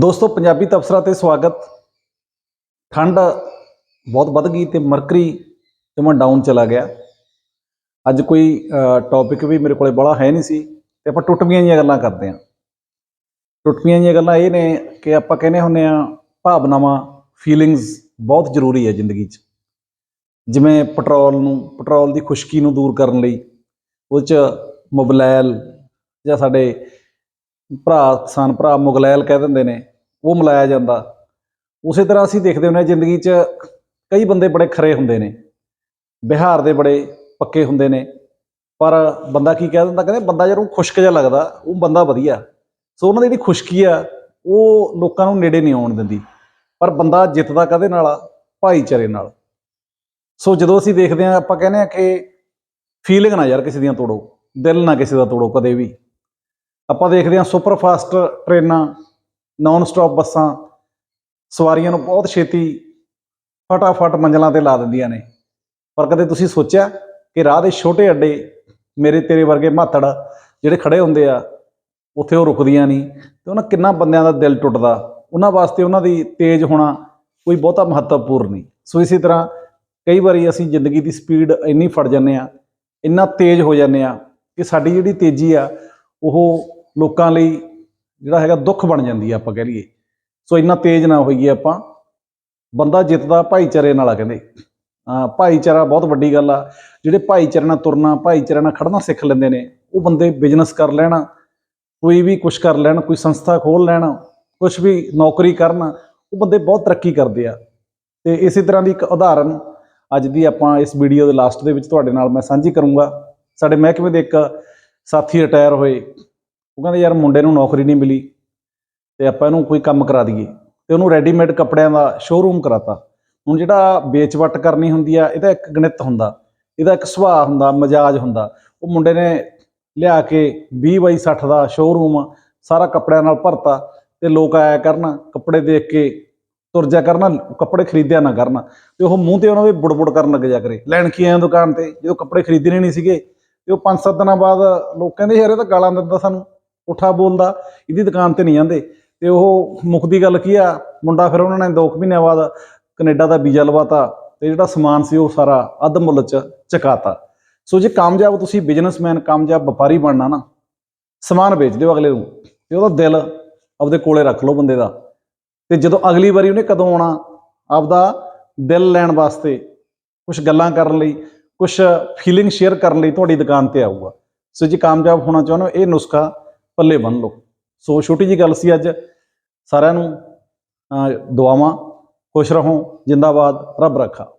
ਦੋਸਤੋ, ਪੰਜਾਬੀ ਤਬਸਰਾ ਤੇ ਸਵਾਗਤ। ਠੰਡ ਬਹੁਤ ਵੱਧ ਗਈ ਤੇ ਮਰਕਰੀ ਜਮਾਂ ਡਾਊਨ ਚਲਾ ਗਿਆ। ਅੱਜ ਕੋਈ ਟੌਪਿਕ ਵੀ ਮੇਰੇ ਕੋਲੇ ਬੜਾ ਹੈ ਨਹੀਂ ਸੀ ਤੇ ਆਪਾਂ ਟੁੱਟਵੀਆਂ ਜੀਆਂ ਗੱਲਾਂ ਕਰਦੇ ਹਾਂ। ਟੁੱਟਵੀਆਂ ਜੀਆਂ ਗੱਲਾਂ ਇਹ ਨੇ ਕਿ ਆਪਾਂ ਕਹਿੰਦੇ ਹੁੰਨੇ ਆ ਭਾਵਨਾਵਾਂ ਫੀਲਿੰਗਸ ਬਹੁਤ ਜ਼ਰੂਰੀ ਹੈ ਜ਼ਿੰਦਗੀ 'ਚ। ਜਿਵੇਂ ਪੈਟਰੋਲ ਨੂੰ ਪੈਟਰੋਲ ਦੀ ਖੁਸ਼ਕੀ ਨੂੰ ਦੂਰ ਕਰਨ ਲਈ ਉਹ 'ਚ ਮੁਬਲੈਲ ਜਾਂ ਸਾਡੇ ਭਰਾ, ਕਿਸਾਨ ਭਰਾ ਮੁਗਲੈਲ ਕਹਿ ਦਿੰਦੇ ਨੇ, ਉਹ ਮਿਲਾਇਆ ਜਾਂਦਾ। ਉਸੇ ਤਰ੍ਹਾਂ ਅਸੀਂ ਦੇਖਦੇ ਹੁੰਦੇ ਹਾਂ ਜ਼ਿੰਦਗੀ 'ਚ ਕਈ ਬੰਦੇ ਬੜੇ ਖਰੇ ਹੁੰਦੇ ਨੇ, ਬਿਹਾਰ ਦੇ ਬੜੇ ਪੱਕੇ ਹੁੰਦੇ ਨੇ, ਪਰ ਬੰਦਾ ਕੀ ਕਹਿ ਦਿੰਦਾ, ਕਹਿੰਦੇ ਬੰਦਾ ਜਦੋਂ ਖੁਸ਼ਕ ਜਿਹਾ ਲੱਗਦਾ, ਉਹ ਬੰਦਾ ਵਧੀਆ। ਸੋ ਉਹਨਾਂ ਦੀ ਜਿਹੜੀ ਖੁਸ਼ਕੀ ਆ, ਉਹ ਲੋਕਾਂ ਨੂੰ ਨੇੜੇ ਨਹੀਂ ਆਉਣ ਦਿੰਦੀ, ਪਰ ਬੰਦਾ ਜਿੱਤਦਾ ਕਦੇ ਨਾਲ ਆ? ਭਾਈਚਾਰੇ ਨਾਲ। ਸੋ ਜਦੋਂ ਅਸੀਂ ਦੇਖਦੇ ਹਾਂ, ਆਪਾਂ ਕਹਿੰਦੇ ਆ ਕਿ ਫੀਲਿੰਗ ਨਾ ਯਾਰ ਕਿਸੇ ਦੀਆਂ ਤੋੜੋ, ਦਿਲ ਨਾ ਕਿਸੇ ਦਾ ਤੋੜੋ ਕਦੇ ਵੀ। ਆਪਾਂ ਦੇਖਦੇ ਹਾਂ ਸੁਪਰ ਫਾਸਟ ਟ੍ਰੇਨਾਂ ਨਾਨ ਸਟਾਪ ਬੱਸਾਂ, ਸਵਾਰੀਆਂ ਨੂੰ ਬਹੁਤ ਛੇਤੀ ਫਟਾਫਟ ਮੰਜ਼ਲਾਂ ਤੇ ਲਾ ਦਿੰਦੀਆਂ ਨੇ। ਪਰ ਕਦੇ ਤੁਸੀਂ ਸੋਚਿਆ ਕਿ ਰਾਹ ਦੇ ਛੋਟੇ ਅੱਡੇ ਮੇਰੇ ਤੇਰੇ ਵਰਗੇ ਮਾਤੜ ਜਿਹੜੇ ਖੜੇ ਹੁੰਦੇ ਆ, ਉੱਥੇ ਉਹ ਰੁਕਦੀਆਂ ਨਹੀਂ ਤੇ ਉਹਨਾਂ ਕਿੰਨਾ ਬੰਦਿਆਂ ਦਾ ਦਿਲ ਟੁੱਟਦਾ। ਉਹਨਾਂ ਵਾਸਤੇ ਉਹਨਾਂ ਦੀ ਤੇਜ਼ ਹੋਣਾ ਕੋਈ ਬਹੁਤਾ ਮਹੱਤਵਪੂਰਨ ਨਹੀਂ। ਸੋ ਇਸੇ ਤਰ੍ਹਾਂ ਕਈ ਵਾਰੀ ਅਸੀਂ ਜ਼ਿੰਦਗੀ ਦੀ ਸਪੀਡ ਇੰਨੀ ਫੜ ਜਾਂਦੇ ਆ ਇੰਨਾ ਤੇਜ਼ ਹੋ ਜਾਂਦੇ ਆ ਕਿ ਸਾਡੀ ਜਿਹੜੀ ਤੇਜ਼ੀ ਆ, ਉਹ ਲੋਕਾਂ ਲਈ ਜਿਹੜਾ ਹੈਗਾ ਦੁੱਖ ਬਣ ਜਾਂਦੀ ਆ ਆਪਾਂ ਕਹਿ ਲਈਏ। ਸੋ ਇੰਨਾ ਤੇਜ਼ ਨਾ ਹੋਈਏ ਆਪਾਂ। ਬੰਦਾ ਜਿੱਤਦਾ ਭਾਈਚਾਰੇ ਨਾਲ ਆ ਕਹਿੰਦੇ। ਭਾਈਚਾਰਾ ਬਹੁਤ ਵੱਡੀ ਗੱਲ ਆ। ਜਿਹੜੇ ਭਾਈਚਾਰੇ ਨਾਲ ਤੁਰਨਾ, ਭਾਈਚਾਰੇ ਨਾਲ ਖੜਨਾ ਸਿੱਖ ਲੈਂਦੇ ਨੇ, ਉਹ ਬੰਦੇ ਬਿਜ਼ਨਸ ਕਰ ਲੈਣ, ਕੋਈ ਵੀ ਕੁਝ ਕਰ ਲੈਣ, ਕੋਈ ਸੰਸਥਾ ਖੋਲ ਲੈਣ ਕੁਝ ਵੀ ਨੌਕਰੀ ਕਰਨ, ਉਹ ਬੰਦੇ ਬਹੁਤ ਤਰੱਕੀ ਕਰਦੇ ਆ। ਤੇ ਇਸੇ ਤਰ੍ਹਾਂ ਦੀ ਇੱਕ ਉਦਾਹਰਨ ਅੱਜ ਦੀ ਆਪਾਂ ਇਸ ਵੀਡੀਓ ਦੇ ਲਾਸਟ ਦੇ ਵਿੱਚ ਤੁਹਾਡੇ ਨਾਲ ਮੈਂ ਸਾਂਝੀ ਕਰੂੰਗਾ। ਸਾਡੇ ਮਹਿਕਮੇ ਦੇ ਇੱਕ ਸਾਥੀ ਰਿਟਾਇਰ ਹੋਏ। ਉਹ ਕਹਿੰਦੇ ਯਾਰ ਮੁੰਡੇ ਨੂੰ ਨੌਕਰੀ ਨਹੀਂ ਮਿਲੀ ਤੇ ਆਪਾਂ ਇਹਨੂੰ ਕੋਈ ਕੰਮ ਕਰਾ ਦਈਏ। ਤੇ ਉਹਨੂੰ ਰੈਡੀਮੇਡ ਕੱਪੜਿਆਂ ਦਾ ਸ਼ੋਰੂਮ ਕਰਾਤਾ। ਹੁਣ ਜਿਹੜਾ ਵੇਚ-ਵਟ ਕਰਨੀ ਹੁੰਦੀ ਆ, ਇਹਦਾ ਇੱਕ ਗਣਿਤ ਹੁੰਦਾ। ਇਹਦਾ ਇੱਕ ਸੁਭਾਅ ਹੁੰਦਾ, ਮਜਾਜ ਹੁੰਦਾ। ਉਹ ਮੁੰਡੇ ਨੇ ਲਿਆ ਕੇ 20 ਬਾਈ 60 ਦਾ ਸ਼ੋਰੂਮ ਸਾਰਾ ਕੱਪੜਿਆਂ ਨਾਲ ਭਰਤਾ ਤੇ ਲੋਕ ਆਇਆ ਕਰਨ, ਕੱਪੜੇ ਦੇਖ ਕੇ ਤੁਰ ਜਾ ਕਰਨ, ਕੱਪੜੇ ਖਰੀਦਿਆ ਨਾ ਕਰਨ। ਤੇ ਉਹ ਮੂੰਹ ਤੇ ਉਹਨਾਂ ਦੇ ਬੁੜਬੁੜ ਕਰਨ ਲੱਗ ਜਾ ਕਰੇ। ਲੈਣ ਕੀ ਆਇਆ ਦੁਕਾਨ ਤੇ? ਜਦੋਂ ਕੱਪੜੇ ਖਰੀਦਣੇ ਨਹੀਂ ਸੀਗੇ ਤੇ ਉਹ 5-7 ਦਿਨਾਂ ਬਾਅਦ ਲੋਕ ਕਹਿੰਦੇ, ਯਾਰ ਇਹ ਤਾਂ ਗਾਲਾਂ ਦਿੰਦਾ ਸਾਨੂੰ। ਪੁੱਠਾ ਬੋਲਦਾ, ਇਹਦੀ ਦੁਕਾਨ ਤੇ ਨਹੀਂ ਜਾਂਦੇ ਤੇ ਉਹ ਮੁੱਕਦੀ ਗੱਲ ਕੀ ਆ, ਮੁੰਡਾ ਫਿਰ ਉਹਨਾਂ ਨੇ 2 ਮਹੀਨਿਆਂ ਬਾਅਦ ਕੈਨੇਡਾ ਦਾ ਵੀਜ਼ਾ ਲਵਾਤਾ ਤੇ ਜਿਹੜਾ ਸਮਾਨ ਸੀ ਉਹ ਸਾਰਾ ਅੱਧ ਮੁੱਲ ਚ ਚਕਾਤਾ। ਸੋ ਜੇ ਕਾਮਯਾਬ ਤੁਸੀਂ ਬਿਜ਼ਨਸਮੈਨ ਕਾਮਯਾਬ ਵਪਾਰੀ ਬਣਨਾ ਨਾ, ਸਮਾਨ ਵੇਚ ਦਿਓ ਅਗਲੇ ਨੂੰ ਤੇ ਉਹਦਾ ਦਿਲ ਆਪਦੇ ਕੋਲੇ ਰੱਖ ਲਓ ਬੰਦੇ ਦਾ। ਤੇ ਜਦੋਂ ਅਗਲੀ ਵਾਰੀ ਉਹਨੇ ਕਦੋਂ ਆਉਣਾ, ਆਪਦਾ ਦਿਲ ਲੈਣ ਵਾਸਤੇ ਕੁਝ ਗੱਲਾਂ ਕਰਨ ਲਈ ਕੁਝ ਫੀਲਿੰਗ ਸ਼ੇਅਰ ਕਰਨ ਲਈ ਤੁਹਾਡੀ ਦੁਕਾਨ ਤੇ ਆਊਗਾ। ਸੋ ਜੇ ਕਾਮਯਾਬ ਹੋਣਾ ਚਾਹੁੰਦੇ ਹੋ, ਇਹ ਨੁਸਖਾ ਪੱਲੇ ਬੰਨ ਲਓ। ਸੋ ਛੋਟੀ ਜੀ ਗੱਲ ਸੀ ਅੱਜ। ਸਾਰਿਆਂ ਨੂੰ ਦੁਆਵਾਂ। ਖੁਸ਼ ਰਹੋ। ਜਿੰਦਾਬਾਦ। ਰੱਬ ਰੱਖਾ।